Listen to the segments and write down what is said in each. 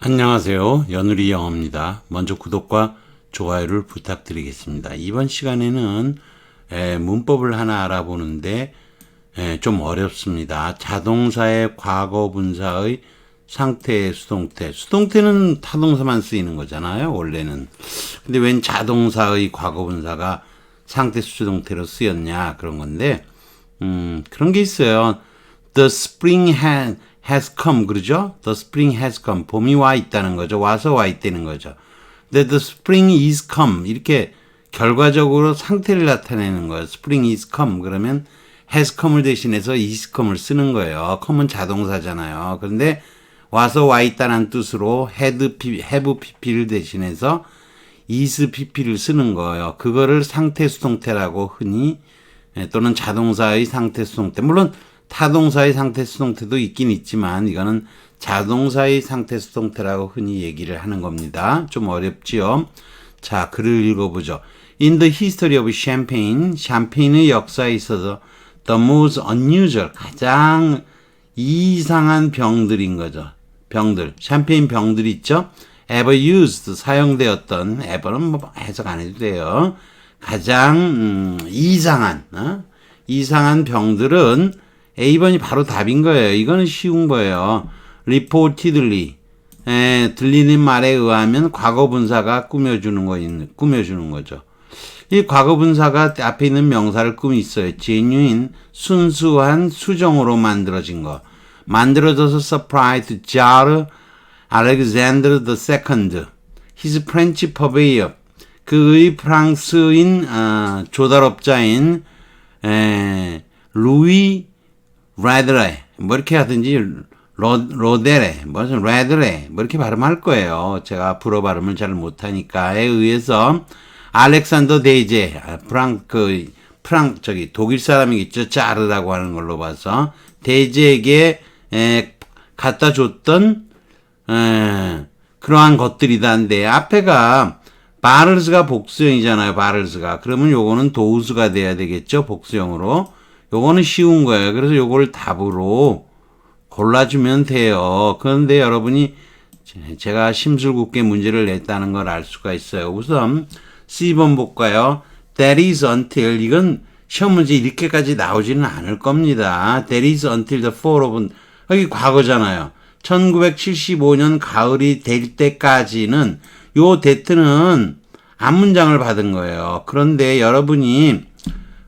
안녕하세요. 연우리 영어입니다. 먼저 구독과 좋아요를 부탁드리겠습니다. 이번 시간에는 에, 문법을 하나 알아보는데 에, 좀 어렵습니다. 자동사의 과거 분사의 상태 수동태. 수동태는 타동사만 쓰이는 거잖아요. 원래는. 근데 웬 자동사의 과거 분사가 상태 수동태로 쓰였냐 그런 건데 음, 그런 게 있어요. The spring has, has come 그러죠? The spring has come. 봄이 와 있다는 거죠. 와서 와 있다는 거죠. 근데 the spring is come 이렇게 결과적으로 상태를 나타내는 거예요. spring is come 그러면 has come을 대신해서 is come을 쓰는 거예요. come은 자동사잖아요. 그런데 와서 와 있다는 뜻으로 had, have pp를 대신해서 is pp를 쓰는 거예요. 그거를 상태 수동태라고 흔히 예, 또는 자동사의 상태 수동태. 물론 타동사의 상태 수동태도 있긴 있지만 이거는 자동사의 상태 수동태라고 흔히 얘기를 하는 겁니다. 좀 어렵지요. 자, 글을 읽어보죠. In the history of champagne, 샴페인의 역사에 있어서 the most unusual, 가장 이상한 병들인 거죠. 병들. 샴페인 병들 있죠? ever used, 사용되었던, ever는 뭐 해석 안 해도 돼요. 가장, 음, 이상한, 어? 이상한 병들은 A번이 바로 답인 거예요. 이거는 쉬운 거예요. reportedly. 에, 들리는 말에 의하면 과거 분사가 꾸며주는 거, 있는, 꾸며주는 거죠. 이 과거 분사가 앞에 있는 명사를 꿈이 있어요. genuine, 순수한 수정으로 만들어진 거. 만들어져서 surprised jar Alexander Second, his French purveyor. 그의 프랑스인 어, 조달업자인 에, 루이 라드레 뭐 이렇게 하든지 로, 로데레 무슨 라드레 뭐 이렇게 발음할 거예요. 제가 불어 발음을 잘 못하니까에 의해서 알렉산더 데이제 아, 프랑 그 프랑 저기 독일 사람이겠죠. 짜르라고 하는 걸로 봐서 데이제에게 에, 갖다 줬던 에, 그러한 것들이다인데 앞에가 바를스가 복수형이잖아요. 바를스가 그러면 요거는 도우스가 돼야 되겠죠. 복수형으로 요거는 쉬운 거예요. 그래서 요걸 답으로 골라주면 돼요. 그런데 여러분이 제가 심술궂게 문제를 냈다는 걸 알 수가 있어요. 우선 C번 볼까요? That is until 이건 시험 문제 이렇게까지 나오지는 않을 겁니다. That is until the fall of 여기 과거잖아요. 1975년 가을이 될 때까지는 요 데트는 앞문장을 받은 거예요. 그런데 여러분이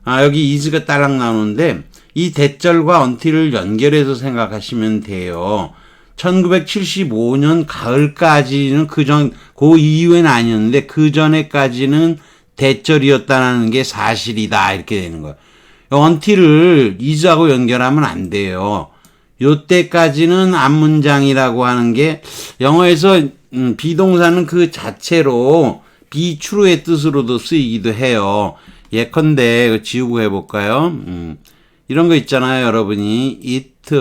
아, 여기 is가 따랑 나오는데 이 대절과 until을 연결해서 생각하시면 돼요. 1975년 가을까지는 그 전, 그 이후에는 아니었는데 그 전에까지는 대절이었다는 게 사실이다. 이렇게 되는 거예요. until을 is하고 연결하면 안 돼요. 요때까지는 앞문장이라고 하는 게 영어에서 음, 비동사는 그 자체로 비추루의 뜻으로도 쓰이기도 해요. 예컨대 지우고 해볼까요? 음, 이런 거 있잖아요, 여러분이 it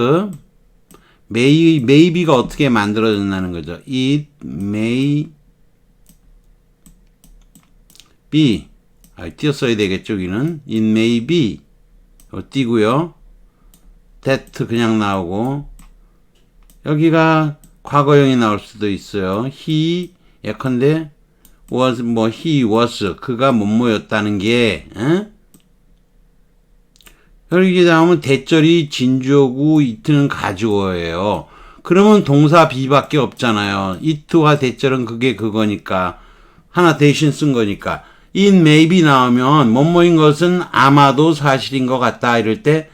may maybe가 어떻게 만들어졌다는 거죠. it may be 아, 띄었어야 되겠죠, 여기는 it may be 어, 띄고요. that 그냥 나오고 여기가 과거형이 나올 수도 있어요. he 예컨대 was 뭐 he was 그가 뭐뭐였다는 게 에? 여기 나오면 대절이 진주어고 이트는 가주어예요. 그러면 동사 비밖에 없잖아요. 이트와 대절은 그게 그거니까 하나 대신 쓴 거니까 it may be 나오면 뭐뭐인 것은 아마도 사실인 것 같다 이럴 때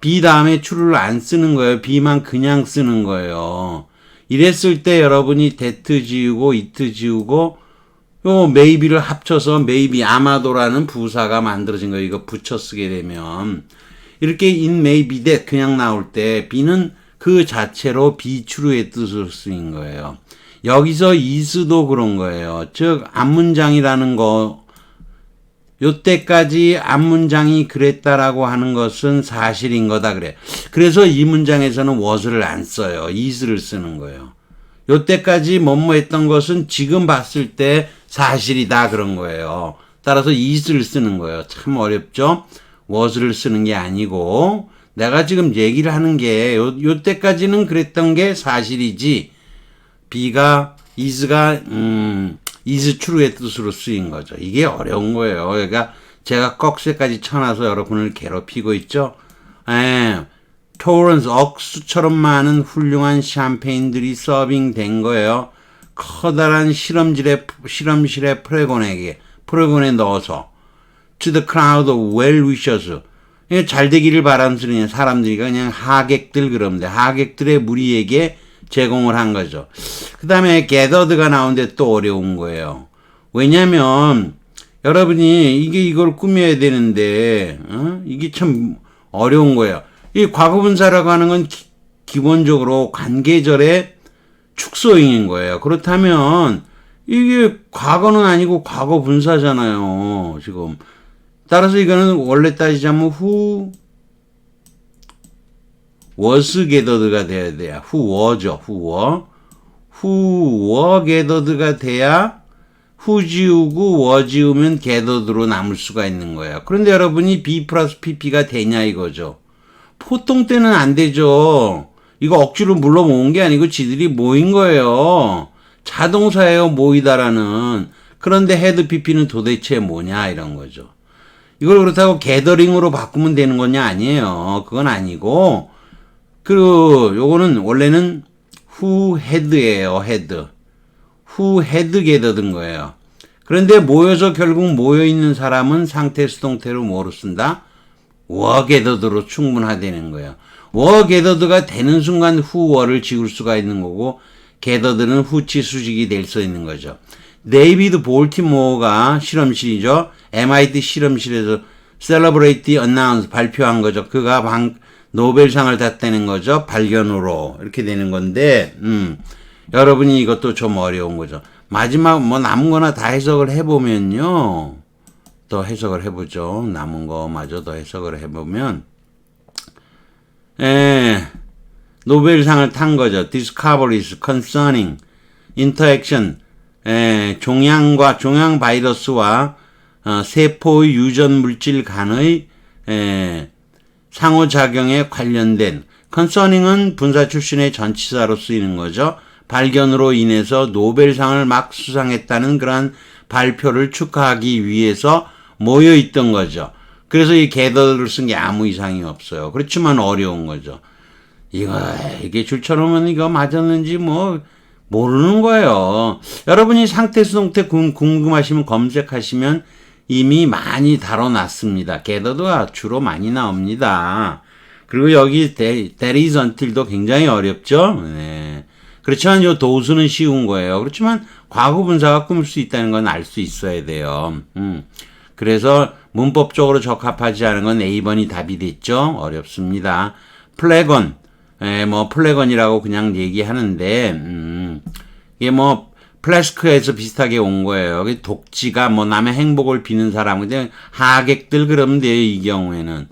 be 다음에 tru를 안 쓰는 거예요. be만 그냥 쓰는 거예요. 이랬을 때 여러분이 that 지우고 it 지우고 요 maybe를 합쳐서 maybe 아마도라는 부사가 만들어진 거예요. 이거 붙여 쓰게 되면 이렇게 may be that 그냥 나올 때 be는 그 자체로 true의 뜻으로 쓰인 거예요. 여기서 is도 그런 거예요. 즉 앞문장이라는 거 요때까지 앞문장이 그랬다라고 하는 것은 사실인 거다 그래. 그래서 이 문장에서는 was를 안 써요. is를 쓰는 거예요. 요때까지 뭐뭐 했던 것은 지금 봤을 때 사실이다 그런 거예요. 따라서 is를 쓰는 거예요. 참 어렵죠? was를 쓰는 게 아니고 내가 지금 얘기를 하는 게 요, 요 때까지는 그랬던 게 사실이지 B가 is가 음, is true의 뜻으로 쓰인 거죠. 이게 어려운 거예요. 그러니까 제가 꺽쇠까지 쳐놔서 여러분을 괴롭히고 있죠. 예. 토런스 억수처럼 많은 훌륭한 샴페인들이 서빙된 거예요. 커다란 실험실에 실험실에 프레곤에게 프레곤에 넣어서 to the crowd of well wishers 이게 잘 되기를 바람쓰는 사람들이 그냥 하객들 그러면 돼. 하객들의 무리에게 제공을 한 거죠. 그 다음에 gathered가 나오는데 또 어려운 거예요. 왜냐면 여러분이 이게 이걸 꾸며야 되는데 어? 이게 참 어려운 거예요. 이 과거분사라고 하는 건 기, 본적으로 관계절의 축소형인 거예요. 그렇다면 이게 과거는 아니고 과거 분사잖아요. 지금 따라서 이거는 원래 따지자면 후 was gathered가 돼야 돼요. were. who were gathered가 돼야 who 지우고 was 지우면 gathered로 남을 수가 있는 거예요. 그런데 여러분이 b 플러스 pp가 되냐 이거죠. 보통 때는 안 되죠. 이거 억지로 물러 모은 게 아니고 지들이 모인 거예요. 자동사예요, 모이다라는. 그런데 헤드 PP는 도대체 뭐냐, 이런 거죠. 이걸 그렇다고 게더링으로 바꾸면 되는 거냐, 아니에요. 그건 아니고, 그, 요거는 원래는 who had예요, had. who had gathered인 거예요. 그런데 모여서 결국 모여있는 사람은 상태 수동태로 뭐로 쓴다? 워게더드로 충분하다는 거예요. 워게더드가 되는 순간 후워를 지울 수가 있는 거고 게더드는 후치 수직이 될 수 있는 거죠. 데이비드 볼티모어가 실험실이죠. MIT 실험실에서 the Announce 발표한 거죠. 그가 방, 노벨상을 탔다는 거죠. 발견으로 이렇게 되는 건데 음, 여러분이 이것도 좀 어려운 거죠. 마지막 뭐 남은 거나 다 해석을 해보면요. 더 해석을 해보죠. 남은 거마저 더 해석을 해보면, 에, 노벨상을 탄 거죠. Discoveries concerning interaction, 에, 종양과 종양 바이러스와 어, 세포의 유전 물질 간의 에, 상호작용에 관련된 concerning은 분사 출신의 전치사로 쓰이는 거죠. 발견으로 인해서 노벨상을 막 수상했다는 그러한 발표를 축하하기 위해서 모여 있던 거죠. 그래서 이 게더를 쓴 게 아무 이상이 없어요. 그렇지만 어려운 거죠. 이거 이게 줄쳐놓으면 이거 맞았는지 뭐 모르는 거예요. 여러분이 상태 수동태 궁금하시면 검색하시면 이미 많이 다뤄놨습니다. 게더가 주로 많이 나옵니다. 그리고 여기 until도 굉장히 어렵죠. 네. 그렇지만 요 도수는 쉬운 거예요. 그렇지만 과거 분사가 꾸밀 수 있다는 건 알 수 있어야 돼요. 음. 그래서 문법적으로 적합하지 않은 건 A번이 답이 됐죠. 어렵습니다. 플래건, 에, 뭐 플래건이라고 그냥 얘기하는데 음, 이게 뭐 플래스크에서 비슷하게 온 거예요. 독지가 뭐 남의 행복을 비는 사람, 근데 하객들 그러면 돼요. 이 경우에는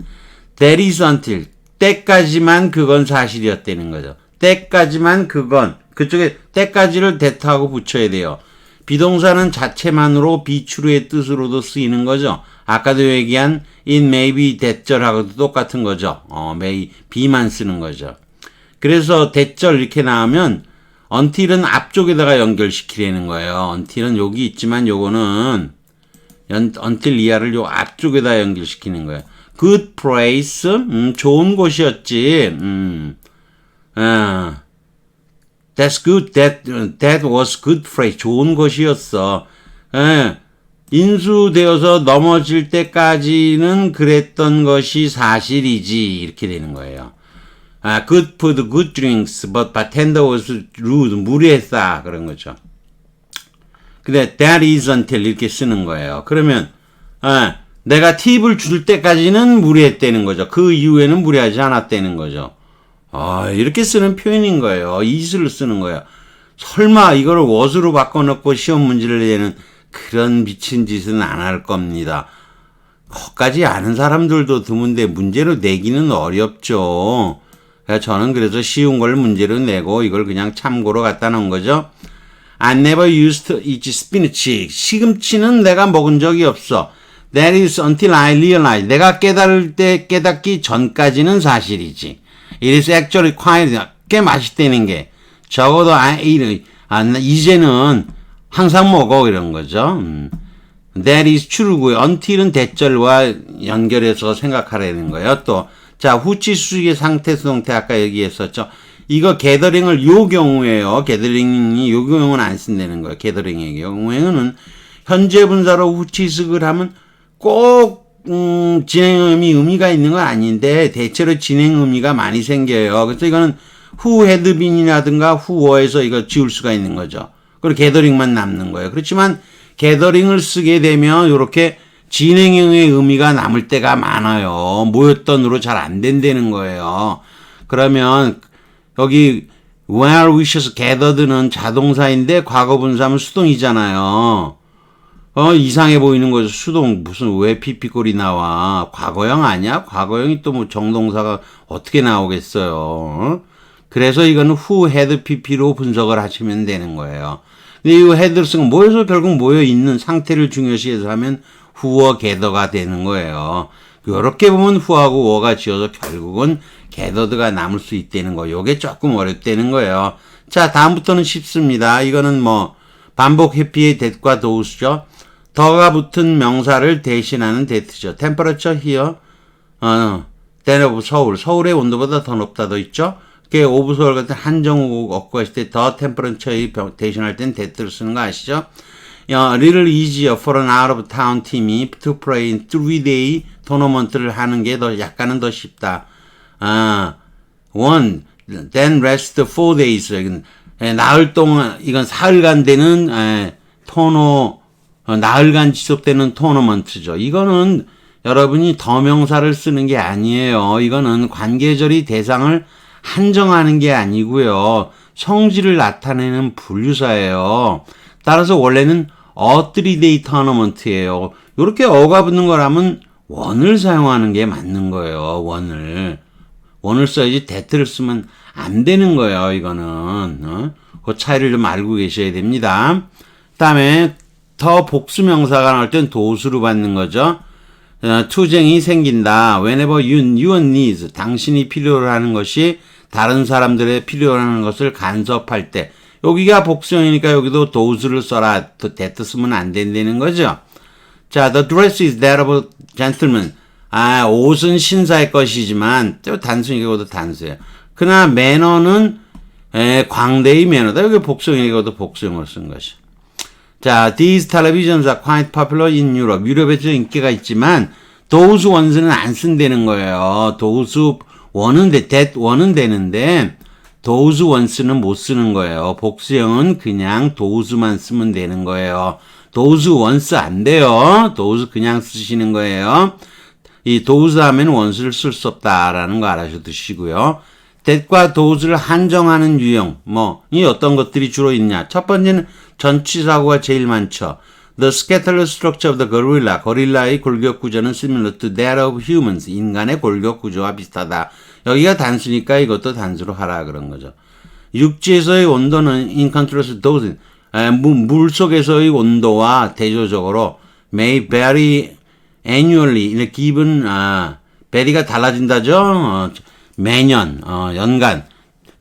until 때까지만 그건 사실이었다는 거죠. 때까지만 그건 그쪽에 때까지를 대타하고 붙여야 돼요. 비동사는 자체만으로 비추루의 뜻으로도 쓰이는 거죠. 아까도 얘기한 in maybe 대절하고도 똑같은 거죠. 어, may, be만 쓰는 거죠. 그래서 대절 이렇게 나오면 until은 앞쪽에다가 연결시키려는 거예요. until은 여기 있지만 요거는 until 이하를 요 앞쪽에다 연결시키는 거예요. good place, 음, 좋은 곳이었지. 음, 어. That's good. That that was good phrase. 좋은 것이었어. 예. 인수되어서 넘어질 때까지는 그랬던 것이 사실이지 이렇게 되는 거예요. 아, good food, good drinks, but bartender was rude, 무례했다 그런 거죠. 근데 that is until 이렇게 쓰는 거예요. 그러면 아, 내가 팁을 줄 때까지는 무례했다는 거죠. 그 이후에는 무례하지 않았다는 거죠. 아, 이렇게 쓰는 표현인 거예요. 이슬을 쓰는 거예요. 설마 이거를 워스로 바꿔놓고 시험 문제를 내는 그런 미친 짓은 안 할 겁니다. 거까지 아는 사람들도 드문데 문제로 내기는 어렵죠. 저는 그래서 쉬운 걸 문제로 내고 이걸 그냥 참고로 갖다 놓은 거죠. I never used to eat spinach. 시금치는 내가 먹은 적이 없어. That is until I realize. 내가 깨달을 때 깨닫기 전까지는 사실이지. It is actually quite 꽤 맛있다는 게 적어도 I ate 아, 나 이제는 항상 먹어 이런 거죠. 음. That is true고요. until은 대절과 연결해서 생각하라는 거예요. 또, 자, 후치 수식의 상태 수동태 아까 얘기했었죠. 이거 게더링을 요 경우에요. 게더링이 요 경우는 안 쓴다는 거예요. 게더링의 경우에는 현재 분사로 후치식을 하면 꼭 음, 진행 의미 의미가 있는 건 아닌데 대체로 진행 의미가 많이 생겨요. 그래서 이거는 후 헤드빈이라든가 후어에서 이거 지울 수가 있는 거죠. 그리고 게더링만 남는 거예요. 그렇지만 게더링을 쓰게 되면 이렇게 진행형의 의미가 남을 때가 많아요. 모였던 으로 잘 안 된다는 거예요. 그러면 여기 where wishes gathered는 자동사인데 과거 분사하면 수동이잖아요. 어, 이상해 보이는 거죠. 수동, 무슨, 왜 피피꼴이 나와? 과거형 아니야? 과거형이 또 뭐 정동사가 어떻게 나오겠어요? 어? 그래서 이거는 who had pp로 분석을 하시면 되는 거예요. 근데 이 쓰면 모여서 결국 모여 있는 상태를 중요시해서 하면 who와 gather가 되는 거예요. 이렇게 보면 who하고 w어가 지어서 결국은 gathered가 남을 수 있다는 거. 요게 조금 어렵다는 거예요. 자, 다음부터는 쉽습니다. 이거는 뭐, 반복 회피의 that과 does죠. 더가 붙은 명사를 대신하는 that죠. temperature here, 어, of 서울. 서울의 온도보다 더 높다 더 있죠. 그게 오브 서울 같은 한정우 얻고 했을 때더 병- 대신할 땐 that를 쓰는 거 아시죠? 야, little easier for an out of town 팀이 to play in three day 토너먼트를 하는 게 더 약간은 더 쉽다. 아, one, then rest four days. 에, 나흘 동안, 이건 사흘간 되는, 에, 토너, 어, 나흘간 지속되는 토너먼트죠. 이거는 여러분이 더명사를 쓰는 게 아니에요. 이거는 관계절이 대상을 한정하는 게 아니고요. 성질을 나타내는 분류사예요. 따라서 원래는 어 3데이 토너먼트예요. 이렇게 어가 붙는 거라면 원을 사용하는 게 맞는 거예요. 원을. 원을 써야지 대트를 쓰면 안 되는 거예요. 이거는 어? 그 차이를 좀 알고 계셔야 됩니다. 그 다음에 더 복수명사가 나올 땐 도수로 받는 거죠. 어, 투쟁이 생긴다. Whenever you, your needs, 당신이 필요로 하는 것이 다른 사람들의 필요로 하는 것을 간섭할 때 여기가 복수형이니까 여기도 도수를 써라. 또 대트 쓰면 안 된다는 거죠. 자, the dress is that of a gentleman. 아, 옷은 신사의 것이지만, 또 단순히 이것도 단수예요. 그러나 매너는, 에, 광대의 매너다. 여기 복수형, 이것도 복수형으로 쓴 것이. 자, these televisions are quite popular in Europe. 유럽에서 인기가 있지만, those ones는 안 쓴다는 거예요. those one은 돼, that one은 되는데, those ones는 못 쓰는 거예요. 복수형은 그냥 those만 쓰면 되는 거예요. those ones 안 돼요. those 그냥 쓰시는 거예요. 이 those 하면 원수를 쓸 수 없다라는 거 알아주시고요. that과 those를 한정하는 유형, 뭐, 이 어떤 것들이 주로 있냐. 첫 번째는 전치사고가 제일 많죠. The skeletal structure of the gorilla. 고릴라의 골격 구조는 similar to that of humans. 인간의 골격 구조와 비슷하다. 여기가 단수니까 이것도 단수로 하라 그런 거죠. 육지에서의 온도는 in contrast those. 에, 물, 물 속에서의 온도와 대조적으로 may vary annually. 기분, 아, 베리가 달라진다죠? 어, 매년, 어, 연간.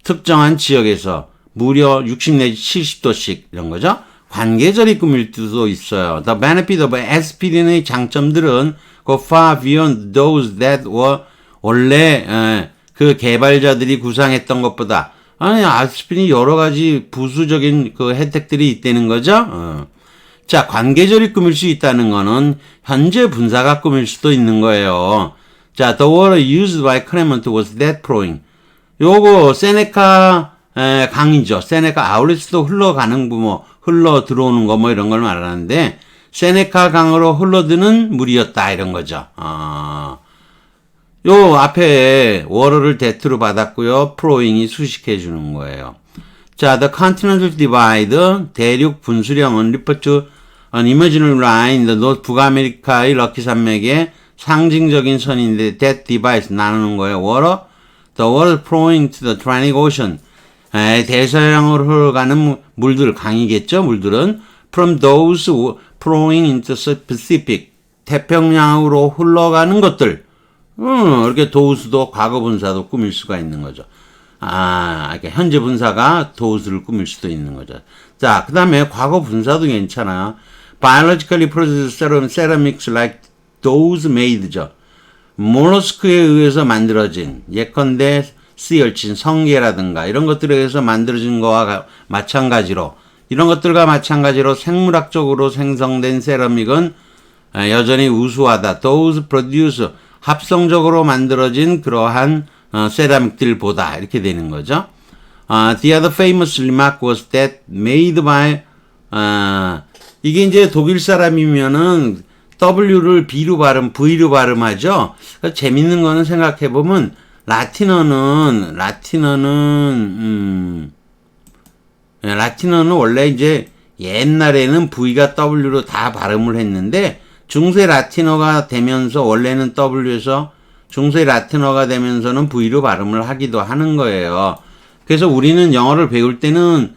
특정한 지역에서 무려 60 내지 70도씩 이런 거죠. 관계절이 꾸밀 때도 있어요. The benefit of aspirin의 장점들은 go far beyond those that were 원래 에, 그 개발자들이 구상했던 것보다 아니 아스피린이 여러 가지 부수적인 그 혜택들이 있다는 거죠. 어. 자 관계절이 꾸밀 수 있다는 거는 현재 분사가 꾸밀 수도 있는 거예요. 자 the water used by Clement was that flowing. 요거 세네카 에, 강이죠. 세네카 아울렛도 흘러가는 뭐 흘러 들어오는 거 뭐 이런 걸 말하는데 세네카 강으로 흘러드는 물이었다 이런 거죠. 어. 요 앞에 워러를 대트로 받았고요. 프로잉이 수식해 주는 거예요. 자, the continental divide 대륙 분수령은 to an imaginary line the 북아메리카의 럭키 산맥의 상징적인 선인데 that divides 나누는 거예요. water the water flowing to the Atlantic Ocean 에, 대서양으로 흘러가는 무- 물들 강이겠죠. 물들은 from those flowing into the Pacific 태평양으로 흘러가는 것들 음, 이렇게 도우스도 과거 분사도 꾸밀 수가 있는 거죠. 아, 이렇게 현재 분사가 does를 꾸밀 수도 있는 거죠. 자, 그 다음에 과거 분사도 괜찮아요. biologically processed ceramics like those made죠. 몰러스크에 의해서 만들어진 예컨대 씨얼친 성게라든가 이런 것들에 의해서 만들어진 거와 가- 마찬가지로 이런 것들과 마찬가지로 생물학적으로 생성된 세라믹은 아, 여전히 우수하다. Those produce 합성적으로 만들어진 그러한 어, 세라믹들보다 이렇게 되는 거죠. 아, the other famous remark was that made by 아, 이게 이제 독일 사람이면은 W를 B로 발음, V로 발음하죠. 재밌는 거는 생각해 보면 라틴어는 라틴어는 음, 예, 라틴어는 원래 이제 옛날에는 V가 W로 다 발음을 했는데 중세 라틴어가 되면서 원래는 W에서 중세 라틴어가 되면서는 V로 발음을 하기도 하는 거예요. 그래서 우리는 영어를 배울 때는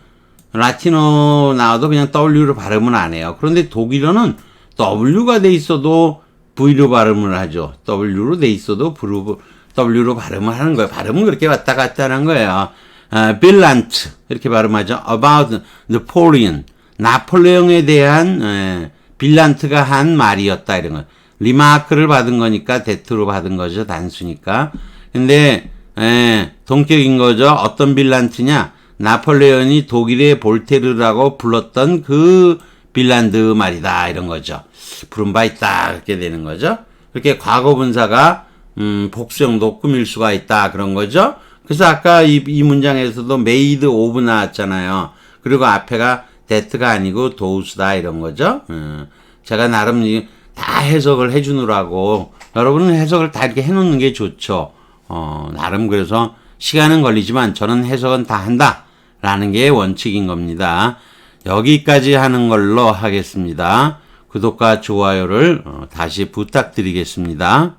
라틴어 나와도 그냥 W로 발음은 안 해요. 그런데 독일어는 W가 돼 있어도 V로 발음을 하죠. W로 돼 있어도 V로, W로 발음을 하는 거예요. 발음은 그렇게 왔다 갔다 하는 거예요. 아, 빌란트 이렇게 발음하죠. About Napoleon 나폴레옹에 대한 에, 빌란트가 한 말이었다 이런 거. 리마크를 받은 거니까 데트로 받은 거죠 단수니까. 근데 에, 동격인 거죠. 어떤 빌란트냐? 나폴레옹이 독일의 볼테르라고 불렀던 그 빌란드 말이다 이런 거죠. 부른 바 있다 그렇게 되는 거죠. 이렇게 과거 분사가 음, 복수형도 꾸밀 수가 있다 그런 거죠. 그래서 아까 이, 이 문장에서도 made of 나왔잖아요. 그리고 앞에가 that가 아니고 does다 이런 거죠. 음, 제가 나름 이- 다 해석을 해주느라고 여러분은 해석을 다 이렇게 해놓는 게 좋죠. 어, 나름 그래서 시간은 걸리지만 저는 해석은 다 한다 라는 게 원칙인 겁니다. 여기까지 하는 걸로 하겠습니다. 구독과 좋아요를 어, 다시 부탁드리겠습니다.